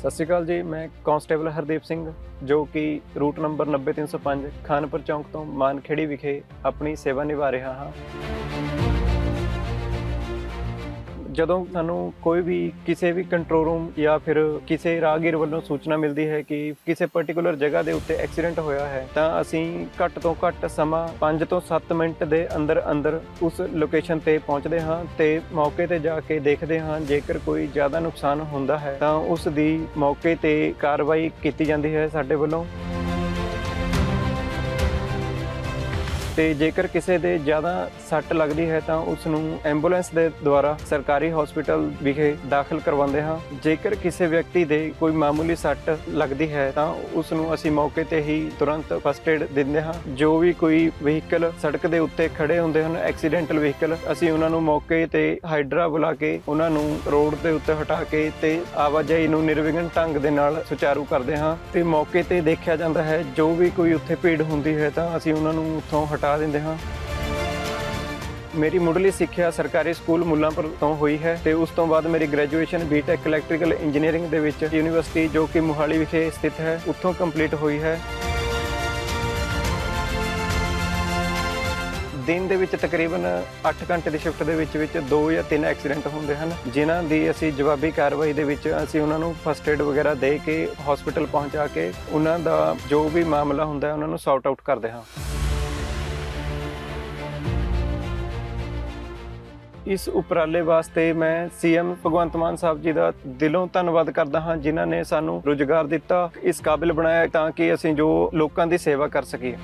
ਸਤਿ ਸ਼੍ਰੀ ਅਕਾਲ ਜੀ, ਮੈਂ ਕਾਂਸਟੇਬਲ ਹਰਦੀਪ ਸਿੰਘ, ਜੋ ਕਿ ਰੂਟ ਨੰਬਰ 90305 ਖਾਨਪੁਰ ਚੌਂਕ ਤੋਂ ਮਾਨਖੇੜੀ ਵਿਖੇ ਆਪਣੀ ਸੇਵਾ ਨਿਭਾ ਰਿਹਾ ਹਾਂ। ਜਦੋਂ ਸਾਨੂੰ ਕੋਈ ਵੀ ਕਿਸੇ ਵੀ ਕੰਟਰੋਲ ਰੂਮ ਜਾਂ ਫਿਰ ਕਿਸੇ ਰਾਹਗੀਰ ਵੱਲੋਂ ਸੂਚਨਾ ਮਿਲਦੀ ਹੈ ਕਿ ਕਿਸੇ ਪਾਰਟਿਕੂਲਰ ਜਗ੍ਹਾ ਦੇ ਉੱਤੇ ਐਕਸੀਡੈਂਟ ਹੋਇਆ ਹੈ, ਤਾਂ ਅਸੀਂ ਘੱਟ ਤੋਂ ਘੱਟ ਸਮਾਂ 5 ਤੋਂ 7 ਮਿੰਟ ਦੇ ਅੰਦਰ ਅੰਦਰ ਉਸ ਲੋਕੇਸ਼ਨ ਤੇ ਪਹੁੰਚਦੇ ਹਾਂ ਤੇ ਮੌਕੇ ਤੇ ਜਾ ਕੇ ਦੇਖਦੇ ਹਾਂ, ਜੇਕਰ ਕੋਈ ਜ਼ਿਆਦਾ ਨੁਕਸਾਨ ਹੁੰਦਾ ਹੈ, ਤਾਂ ਉਸ ਦੀ ਮੌਕੇ ਤੇ ਕਾਰਵਾਈ ਕੀਤੀ ਜਾਂਦੀ ਹੈ ਸਾਡੇ ਵੱਲੋਂ। ਤੇ ਜੇਕਰ ਕਿਸੇ ਦੇ ਜ਼ਿਆਦਾ ਸੱਟ ਲੱਗਦੀ ਹੈ ਤਾਂ ਉਸ ਨੂੰ ਐਂਬੂਲੈਂਸ ਦੇ ਦੁਆਰਾ ਸਰਕਾਰੀ ਹਸਪੀਟਲ ਵਿਖੇ ਦਾਖਲ ਕਰਵਾਉਂਦੇ ਹਾਂ। ਜੇਕਰ ਕਿਸੇ ਵਿਅਕਤੀ ਦੇ ਕੋਈ ਮਾਮੂਲੀ ਸੱਟ ਲੱਗਦੀ ਹੈ ਤਾਂ ਉਸ ਨੂੰ ਅਸੀਂ ਮੌਕੇ ਤੇ ਹੀ ਤੁਰੰਤ ਫਸਟ ਏਡ ਦਿੰਦੇ ਹਾਂ। ਜੋ ਵੀ ਕੋਈ ਵਹੀਕਲ ਸੜਕ ਦੇ ਉੱਤੇ ਖੜੇ ਹੁੰਦੇ ਹਨ, ਐਕਸੀਡੈਂਟਲ ਵਹੀਕਲ, ਅਸੀਂ ਉਹਨਾਂ ਨੂੰ ਮੌਕੇ ਤੇ ਹਾਈਡਰਾ ਬੁਲਾ ਕੇ ਉਹਨਾਂ ਨੂੰ ਰੋਡ ਦੇ ਉੱਤੇ ਹਟਾ ਕੇ ਤੇ ਆਵਾਜਾਈ ਨੂੰ ਨਿਰਵਿਘਨ ਢੰਗ ਦੇ ਨਾਲ ਸੁਚਾਰੂ ਕਰਦੇ ਹਾਂ। ਤੇ ਮੌਕੇ ਤੇ ਦੇਖਿਆ ਜਾਂਦਾ ਹੈ, ਜੋ ਵੀ ਕੋਈ ਉੱਥੇ ਭੀੜ ਹੁੰਦੀ ਹੈ ਤਾਂ ਅਸੀਂ ਉਹਨਾਂ ਨੂੰ ਉੱਥੋਂ ਹਟਾ ਦਿੰਦੇ ਹਾਂ। ਮੇਰੀ ਮੁੱਢਲੀ ਸਿੱਖਿਆ ਸਰਕਾਰੀ ਸਕੂਲ ਮੁੱਲਾਂਪੁਰ ਤੋਂ ਹੋਈ ਹੈ ਤੇ ਉਸ ਤੋਂ ਬਾਅਦ ਮੇਰੀ ਗ੍ਰੈਜੂਏਸ਼ਨ ਬੀਟੈਕ ਇਲੈਕਟ੍ਰੀਕਲ ਇੰਜੀਨੀਅਰਿੰਗ ਦੇ ਵਿੱਚ ਯੂਨੀਵਰਸਿਟੀ ਜੋ ਕਿ ਮੁਹਾਲੀ ਵਿਖੇ ਸਥਿਤ ਹੈ, ਉੱਥੋਂ ਕੰਪਲੀਟ ਹੋਈ ਹੈ। ਦਿਨ ਦੇ ਵਿੱਚ ਤਕਰੀਬਨ 8 ਘੰਟੇ ਦੀ ਸ਼ਿਫਟ ਦੇ ਵਿੱਚ ਵਿੱਚ 2 ਜਾਂ 3 ਐਕਸੀਡੈਂਟ ਹੁੰਦੇ ਹਨ, ਜਿਨ੍ਹਾਂ ਦੀ ਅਸੀਂ ਜਵਾਬੀ ਕਾਰਵਾਈ ਦੇ ਵਿੱਚ ਅਸੀਂ ਉਹਨਾਂ ਨੂੰ ਫਸਟ ਏਡ ਵਗੈਰਾ ਦੇ ਕੇ ਹਸਪੀਟਲ ਪਹੁੰਚਾ ਕੇ ਉਹਨਾਂ ਦਾ ਜੋ ਵੀ ਮਾਮਲਾ ਹੁੰਦਾ ਹੈ, ਉਹਨਾਂ ਨੂੰ ਸੌਟ ਆਊਟ ਕਰਦੇ ਹਾਂ। ਇਸ ਉਪਰਾਲੇ ਵਾਸਤੇ ਮੈਂ ਸੀਐਮ ਭਗਵੰਤ ਮਾਨ ਸਾਹਿਬ ਜੀ ਦਾ ਦਿਲੋਂ ਧੰਨਵਾਦ ਕਰਦਾ ਹਾਂ, ਜਿਨ੍ਹਾਂ ਨੇ ਸਾਨੂੰ ਰੁਜ਼ਗਾਰ ਦਿੱਤਾ, ਇਸ ਕਾਬਿਲ ਬਣਾਇਆ ਤਾਂ ਕਿ ਅਸੀਂ ਜੋ ਲੋਕਾਂ ਦੀ ਸੇਵਾ ਕਰ ਸਕੀਏ।